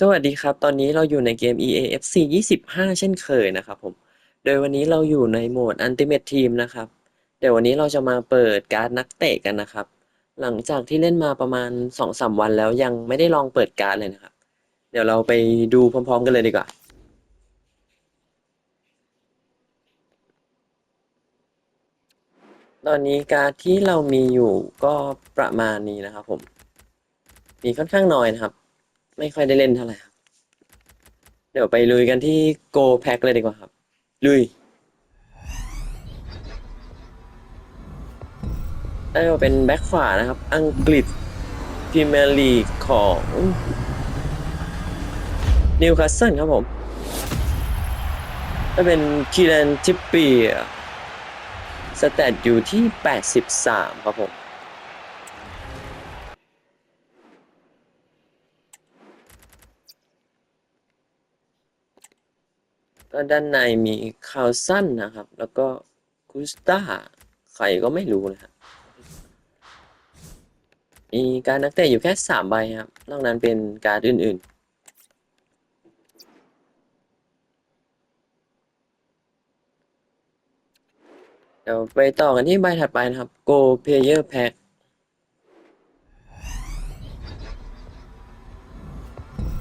สวัสดีครับ ตอนนี้เราอยู่ในเกม EAFC 25 เช่นเคยนะครับผม โดยวันนี้เราอยู่ในโหมด Ultimate Team นะครับ เดี๋ยววันนี้เราจะมาเปิดการ์ดนักเตะกันนะครับ หลังจากที่เล่นมาประมาณ 2-3 วันแล้วยังไม่ได้ลองเปิดการ์ดเลยนะครับ เดี๋ยวเราไปดูพร้อมๆกันเลยดีกว่า ตอนนี้การ์ดที่เรามีอยู่ก็ประมาณนี้นะครับผม มีค่อนข้างน้อยนะครับ ไม่ค่อยได้เล่นเท่าไหร่ครับ เดี๋ยวไปลุยกันที่ Go Pack เลยดีกว่าครับ ลุยได้มาเป็นแบ็คขวานะครับ อังกฤษพรีเมียร์ลีกของนิวคาสเซิลครับผมถ้าเป็นคีแลนทิปเปียสแตทอยู่ที่ 83 ครับผม ก็ด้านในมีคาวสั้นนะครับ แล้วก็กุสตาใครก็ไม่รู้นะครับมีการนักเตะอยู่แค่สามใบครับ นอกนั้นเป็นการดอื่น ๆเดี๋ยวไปต่อกันที่ใบถัดไปนะครับ Go Player Pack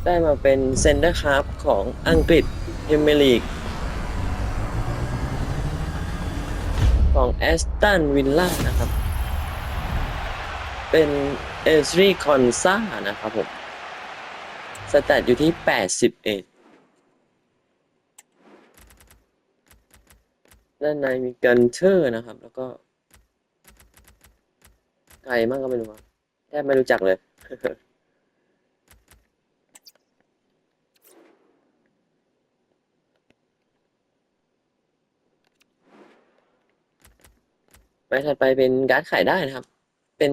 ได้มาเป็นเซนเตอร์คาร์ของอังกฤษ พรีเมียร์ลีกของแอสตันวิลล่านะครับ เป็นเอสรีคอนซานะครับผม สแตทอยู่ที่ 81 ด้านในมีกันเทอร์นะครับ แล้วก็ใครมั่งก็ไม่รู้แทบไม่รู้จักเลย ถัดไปเป็นการ์ดขายได้นะครับ เป็น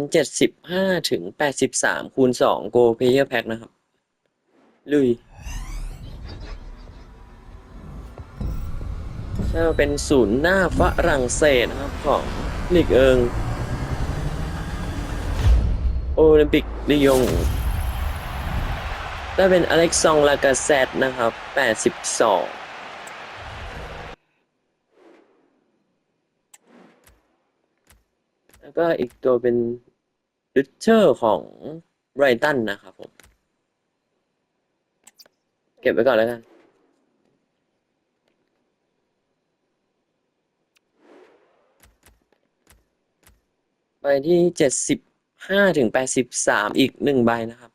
75ถึง83คูณ2 Go Player Pack นะครับ ลุยถ้าเป็นศูนย์หน้าฝรั่งเศสนะครับของลีกเอิง โอลิมปิกลียงถ้าเป็นอเล็กซองลากาเซตนะครับ 82 แล้วก็อีกตัวเป็นริชเชอร์ของไบรตันนะครับผม เก็บไว้ก่อนแล้วกัน ใบที่เจ็ดสิบห้าถึงแปดสิบสามอีกหนึ่งใบนะครับ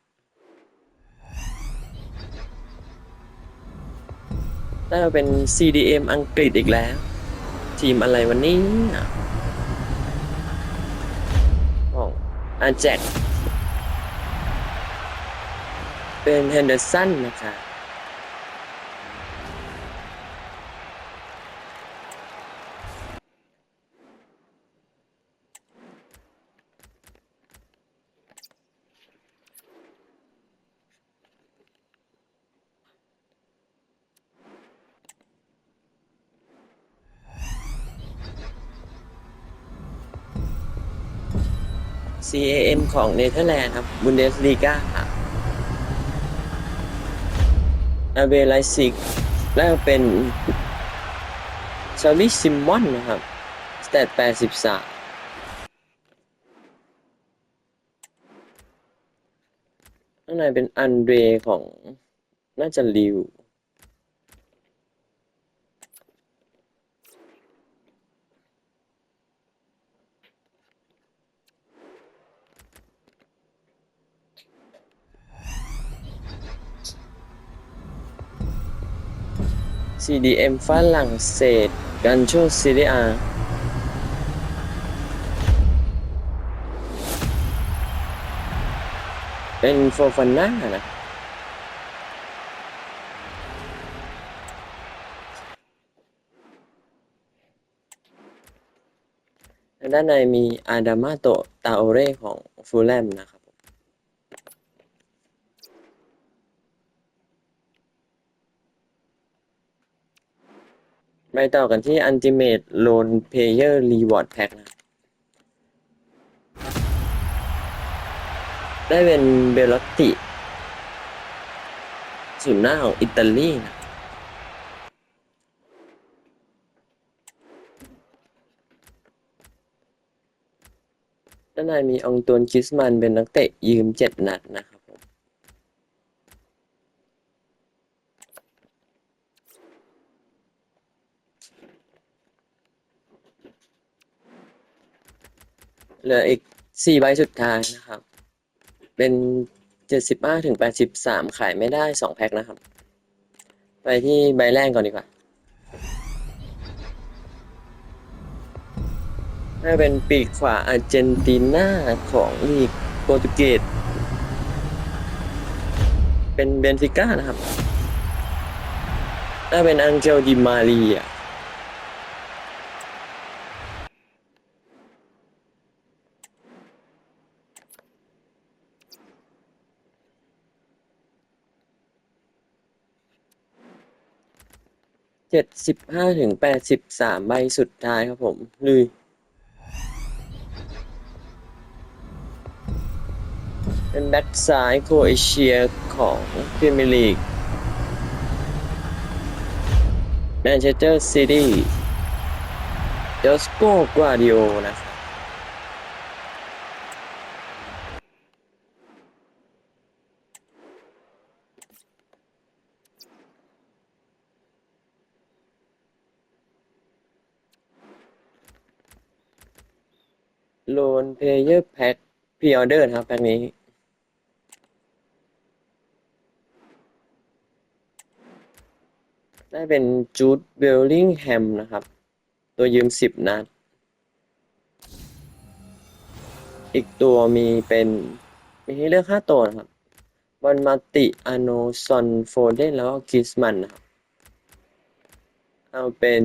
ได้มาเป็น CDM อังกฤษอีกแล้ว ทีมอะไรวันนี้ อันเจ็ดเป็นเฮนเดอร์สันนะคะ CAM ของเนเธอร์แลนด์ครับบุนเดสลีกาครับอาเวไลซิกแล้วก็เป็นชาลิซิมอนนะครับสแตท83ข้างในเป็นอันเดรของน่าจะลิว CDM ฝรั่งเศส กันโชซีเรียเป็นโฟฟาน่านะด้านในมีอาดามาโตตาโอเร่ของฟูลแลมนะครับ ไปต่อกันที่ Ultimate Loan Player Reward Pack นะ ได้เป็นเบลลอตติศูนย์หน้าของอิตาลีนะด้านในมีอองตวนคิสมันเป็นนักเตะยืมเจ็ดนัดนะครับผม เหลืออีกสี่ใบสุดท้ายนะครับ เป็นเจ็ดสิบห้าถึงแปดสิบสามขายไม่ได้สองแพ็คนะครับ ไปที่ใบแรกก่อนดีกว่าน่าเป็นปีกขวาอาร์เจนตินาของลีกโปรตุเกส เป็นเบนฟิก้านะครับ น่าเป็นอังเจลดิมาเรีย จ็ดสิบห้าถึงแปดสิบสามใบสุดท้ายครับผมลุยเป็นแบ็กซ้ายโครเอเชียของพรีเมียร์ลีกแมนเชสเตอร์ซิตี้เดสโกกวาดิโอนะ โลนเพลเยอร์แพ็คพรีออเดอร์นะครับแพ็คนี้ ได้เป็นจูดเบลลิงแฮมนะครับ ตัวยืมสิบนัด อีกตัวมีเป็นมีให้เลือกห้าตัวนะครับบอลมาติอโนซอนโฟเดนแล้วก็กิสมันนะครับ เอาเป็น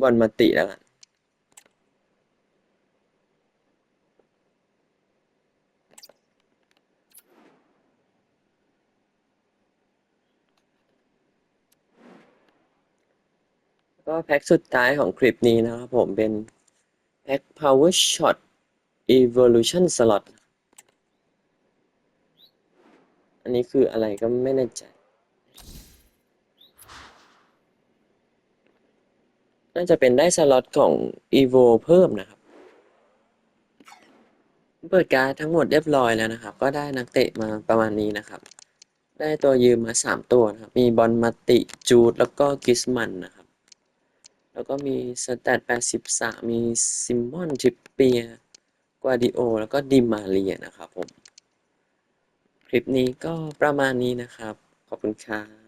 บอลมาติแล้วกัน ก็แพ็คสุดท้ายของคลิปนี้นะครับผมเป็นแพ็ค Power Shot Evolution Slot อันนี้คืออะไรก็ไม่แน่ใจ น่าจะเป็นได้สล็อตของ Evo เพิ่มนะครับ เปิดการ์ดทั้งหมดเรียบร้อยแล้วนะครับ ก็ได้นักเตะมาประมาณนี้นะครับ ได้ตัวยืมมาสามตัวนะครับ มีบอลมาติจูดแล้วก็กิสมันนะครับ แล้วก็มีสแตท83 มีซิมมอนทิปเปียกวาดิโอ แล้วก็ดิมาเรียนะครับผม คลิปนี้ก็ประมาณนี้นะครับ ขอบคุณครับ